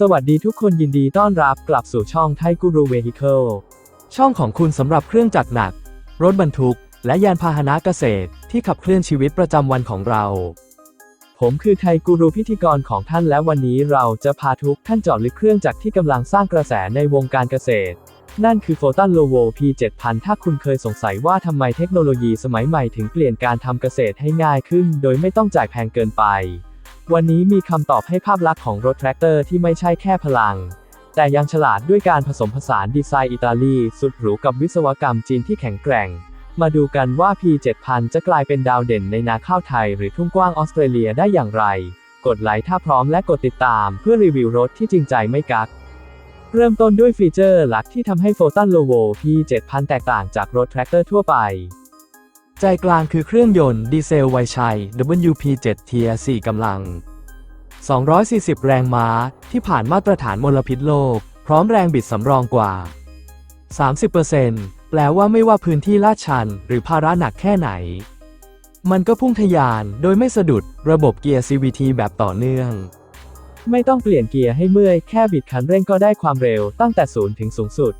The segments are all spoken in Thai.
สวัสดีทุกคนยินดีต้อนรับกลับสู่ช่องไทยกูรูเวฮิเคิลช่องของคุณสำหรับเครื่องจักรหนัก รถบรรทุก และยานพาหนะเกษตร ที่ขับเคลื่อนชีวิตประจำวันของเรา ผมคือไทยกูรูพิธีกรของท่านและวันนี้เราจะพาทุกท่านเจาะลึกเครื่องจักรที่กำลังสร้างกระแสในวงการเกษตร นั่นคือโฟตันโลโว P7000 ถ้าคุณเคยสงสัยว่าทำไมเทคโนโลยีสมัยใหม่ถึงเปลี่ยนการทำเกษตรให้ง่ายขึ้น โดยไม่ต้องจ่ายแพงเกินไป วันนี้มีคำตอบให้ภาพลักษณ์ของรถแทรกเตอร์ที่ไม่ใช่แค่พลัง แต่ยังฉลาดด้วยการผสมผสานดีไซน์อิตาลีสุดหรูกับวิศวกรรมจีนที่แข็งแกร่ง มาดูกันว่า P7000 จะกลายเป็นดาวเด่นในนาข้าวไทยหรือทุ่งกว้างออสเตรเลียได้อย่างไร กดไลค์ถ้าพร้อมและกดติดตามเพื่อรีวิวรถที่จริงใจไม่กักเริ่มต้นด้วยฟีเจอร์หลักที่ทำให้ Photon Lovo P7000 แตกต่างจากรถแทรกเตอร์ทั่วไป ใจกลางคือเครื่องยนต์ดีเซลไวชัย WP7 เทียร์4กำลัง 240 แรงม้า ที่ผ่านมาตรฐานมลพิษโลก พร้อมแรงบิดสำรองกว่า 30%แปลว่าไม่ว่าพื้นที่ลาดชัน หรือภาระหนักแค่ไหน มันก็พุ่งทะยานโดยไม่สะดุดระบบเกียร์ CVT แบบต่อเนื่อง ไม่ต้องเปลี่ยนเกียร์ให้เมื่อย แค่บิดคันเร่งก็ได้ความเร็วตั้งแต่ศูนย์ถึงสูงสุด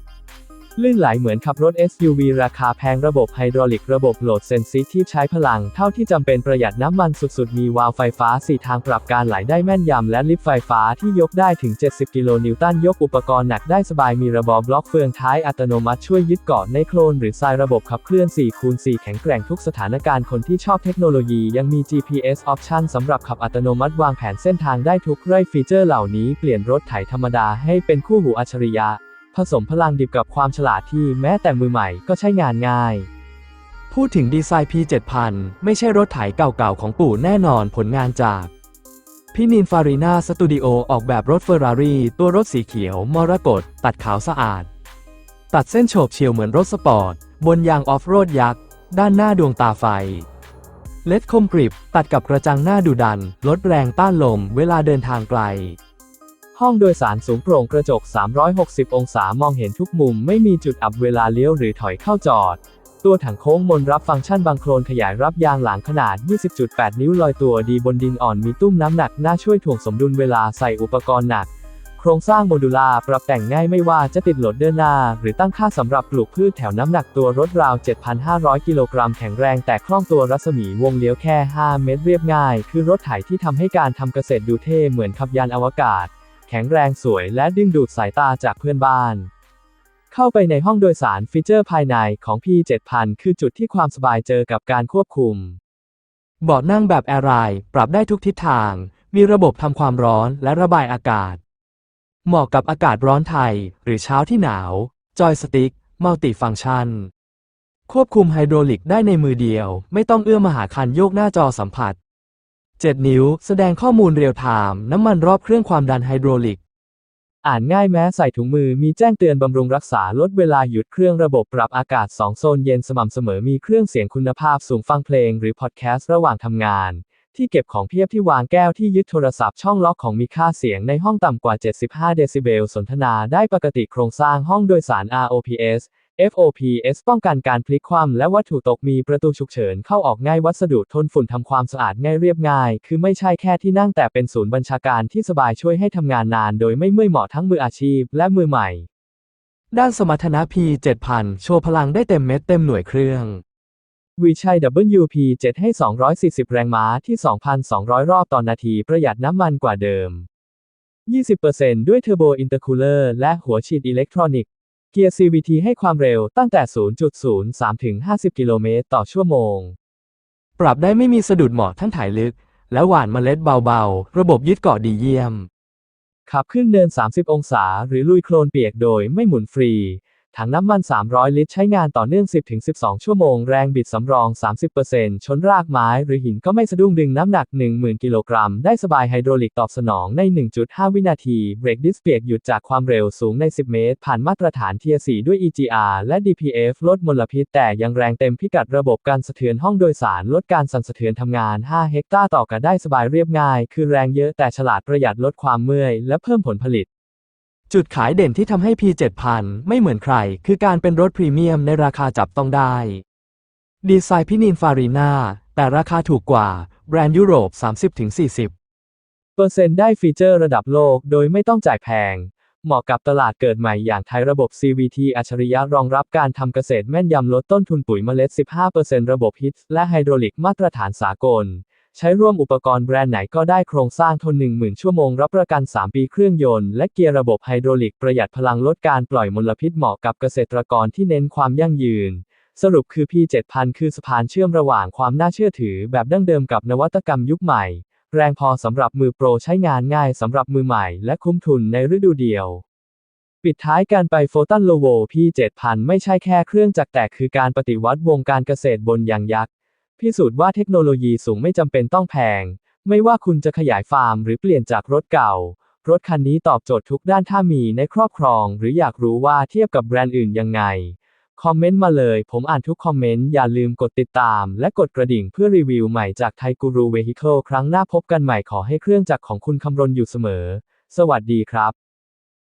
ลื่นไหลเหมือนขับรถ SUV ราคาแพงระบบไฮดรอลิกระบบโหลดเซนซิทีฟใช้พลังเท่าที่จำเป็นประหยัดน้ำมันสุดๆ มีวาล์วไฟฟ้า 4 ทางปรับการไหลได้แม่นยำและลิฟต์ไฟฟ้าที่ยกได้ถึง 70 กิโลนิวตันยกอุปกรณ์หนักได้สบายมีระบบบล็อกเฟืองท้ายอัตโนมัติช่วยยึดเกาะในโคลนหรือทรายระบบขับเคลื่อน 4 คูณ 4 แข็งแกร่งทุกสถานการณ์คนที่ชอบเทคโนโลยียังมี GPS Option สำหรับขับอัตโนมัติวางแผนเส้นทางได้ทุกไร่ฟีเจอร์เหล่านี้เปลี่ยนรถไถธรรมดาให้เป็นคู่หูอัจฉริยะ ผสมพลังดิบกับความฉลาดที่แม้แต่มือใหม่ก็ใช้งานง่าย พูดถึงดีไซน์ P7000 ไม่ใช่รถไถเก่าๆของปู่แน่นอนผลงานจากพี่นินฟารีนาสตูดิโอออกแบบรถเฟอร์รารี่ตัวรถสีเขียว มรกตตัดขาวสะอาด ตัดเส้นโฉบเฉียวเหมือนรถสปอร์ต บนยางออฟโรดยักษ์ ด้านหน้าดวงตาไฟ เล็ดคมกริบ ตัดกับกระจังหน้าดุดัน ลดแรงต้านลมเวลาเดินทางไกล ห้องโดยสารสูงโปร่งกระจก 360 องศามองเห็นทุกมุมไม่มีจุดอับเวลาเลี้ยวหรือถอยเข้าจอด ตัวถังโค้งมนรับฟังก์ชันบังโคลนขยายรับยางหลังขนาด 20.8 นิ้วลอยตัวดีบนดินอ่อนมีตุ้มน้ำหนักน้าช่วยถ่วงสมดุลเวลาใส่อุปกรณ์หนัก โครงสร้างโมดูลาร์ปรับแต่งง่ายไม่ว่าจะติดโหลดเดินหน้า หรือตั้งค่าสำหรับปลูกพืชแถวน้ำหนักตัวรถราว 7,500 กิโลกรัมแข็งแรงแต่คล่องตัวรัศมีวงเลี้ยวแค่ 5 เมตรเรียบง่าย คือรถไถที่ทำให้การทำเกษตรดูเท่เหมือนขับยานอวกาศ ข็งแรงสวยและดึงดูดสายตาจากเพื่อนบ้าน เข้าไปในห้องโดยสารฟีเจอร์ภายในของ P7000 คือจุดที่ความสบายเจอกับการควบคุมเบาะนั่งแบบแอร์ไลน์ปรับได้ทุกทิศทาง มีระบบทำความร้อนและระบายอากาศ เหมาะกับอากาศร้อนไทย หรือเช้าที่หนาว จอยสติ๊กมัลติฟังชัน ควบคุมไฮดรอลิกได้ในมือเดียว ไม่ต้องเอื้อมมาหาคันโยกหน้าจอสัมผัส 7 นิ้ว แสดงข้อมูลเรียลไทม์น้ำมันรอบเครื่องความดันไฮดรอลิก อ่านง่ายแม้ใส่ถุงมือมีแจ้งเตือนบำรุงรักษาลดเวลาหยุดเครื่องระบบปรับอากาศ 2 โซนเย็นสม่ำเสมอมีเครื่องเสียงคุณภาพสูงฟังเพลง หรือพอดแคสต์ระหว่างทำงาน ที่เก็บของเพียบที่วางแก้วที่ยึดโทรศัพท์ช่องล็อกของมีค่าเสียงในห้องต่ำกว่า 75 เดซิเบลสนทนาได้ปกติโครงสร้างห้องโดยสาร ROPS FOPS ป้องกันการพลิกคว่ำและวัตถุตกมีประตูฉุกเฉินเข้าออกง่ายวัสดุทนฝุ่นทำความสะอาดง่ายเรียบง่าย คือไม่ใช่แค่ที่นั่งแต่เป็นศูนย์บัญชาการที่สบายช่วยให้ทำงานนาน โดยไม่เมื่อยเหมาะทั้งมืออาชีพและมือใหม่ ด้านสมรรถนะ P7000 โชว์พลังได้เต็มเม็ดเต็มหน่วยเครื่องวิชัย WP7 ให้ 240 แรงม้าที่ 2,200 รอบต่อนนาทีประหยัดน้ำมันกว่าเดิม 20%ด้วยเทอร์โบอินเตอร์คูลเลอร์และหัวฉีดอิเล็กทรอนิกส์ เกียร์ CVT ให้ความเร็วตั้งแต่ 0.03 ถึง 50 กิโลเมตรต่อชั่วโมง ปรับได้ไม่มีสะดุดเหมาะทั้งถ่ายลึก และหว่านเมล็ดเบาๆ ระบบยึดเกาะดีเยี่ยม ขับขึ้นเนิน 30 องศา หรือลุยโคลนเปียกโดยไม่หมุนฟรี ถังน้ำมัน 300 ลิตร ใช้งานต่อเนื่อง 10-12 ชั่วโมง แรงบิดสำรอง 30%ชนรากไม้ หรือหินก็ไม่สะดุ้งดึงน้ำหนัก 10,000 กิโลกรัม ได้สบายไฮดรอลิกตอบสนองใน 1.5 วินาที เบรกดิสเปียกหยุดจากความเร็วสูงใน 10 เมตร ผ่านมาตรฐานเทีย4ด้วย EGR และ DPF ลดมลพิษ แต่ยังแรงเต็มพิกัดระบบการสะเทือนห้องโดยสาร ลดการสั่นสะเทือนทำงาน 5 เฮกตาร์ต่อกันได้สบายเรียบง่าย คือแรงเยอะแต่ฉลาดประหยัดลดความเมื่อย และเพิ่มผลผลิต จุดขายเด่นที่ทำให้ P7000 ไม่เหมือนใคร คือการเป็นรถพรีเมียมในราคาจับต้องได้ ดีไซน์พินินฟารีนาแต่ราคาถูกกว่า แบรนด์ยุโรป 30-40เปอร์เซ็นต์ได้ฟีเจอร์ระดับโลกโดยไม่ต้องจ่ายแพง เหมาะกับตลาดเกิดใหม่อย่างไทยระบบ CVT อัจฉริยะรองรับการทำเกษตรแม่นยำลดต้นทุนปุ๋ยเมล็ด 15%ระบบฮิตและไฮดรอลิกมาตรฐานสากล ใช้ร่วมอุปกรณ์แบรนด์ไหนก็ได้โครงสร้างทน 10,000 ชั่วโมง รับประกัน 3 ปีเครื่องยนต์ และเกียร์ระบบไฮดรอลิกประหยัดพลังลดการปล่อยมลพิษเหมาะกับเกษตรกรที่เน้นความยั่งยืน สรุปคือ P7000 คือสะพานเชื่อมระหว่างความน่าเชื่อถือแบบดั้งเดิมกับนวัตกรรมยุคใหม่ แรงพอสำหรับมือโปรใช้งานง่ายสำหรับมือใหม่ และคุ้มทุนในฤดูเดียว ปิดท้ายการไปโฟตันโลโว P7000 ไม่ใช่แค่เครื่องจักรแต่คือการปฏิวัติวงการเกษตรบนอย่างยักษ์ พิสูจน์ว่าเทคโนโลยีสูงไม่จำเป็นต้องแพง ไม่ว่าคุณจะขยายฟาร์มหรือเปลี่ยนจากรถเก่า รถคันนี้ตอบโจทย์ทุกด้านถ้ามีในครอบครอง หรืออยากรู้ว่าเทียบกับแบรนด์อื่นยังไง คอมเมนต์มาเลย ผมอ่านทุกคอมเมนต์ อย่าลืมกดติดตาม และกดกระดิ่งเพื่อรีวิวใหม่จากไทยกูรูเวฮิเคิลครั้งหน้าพบกันใหม่ขอให้เครื่องจักรของคุณคำรณอยู่เสมอ สวัสดีครับ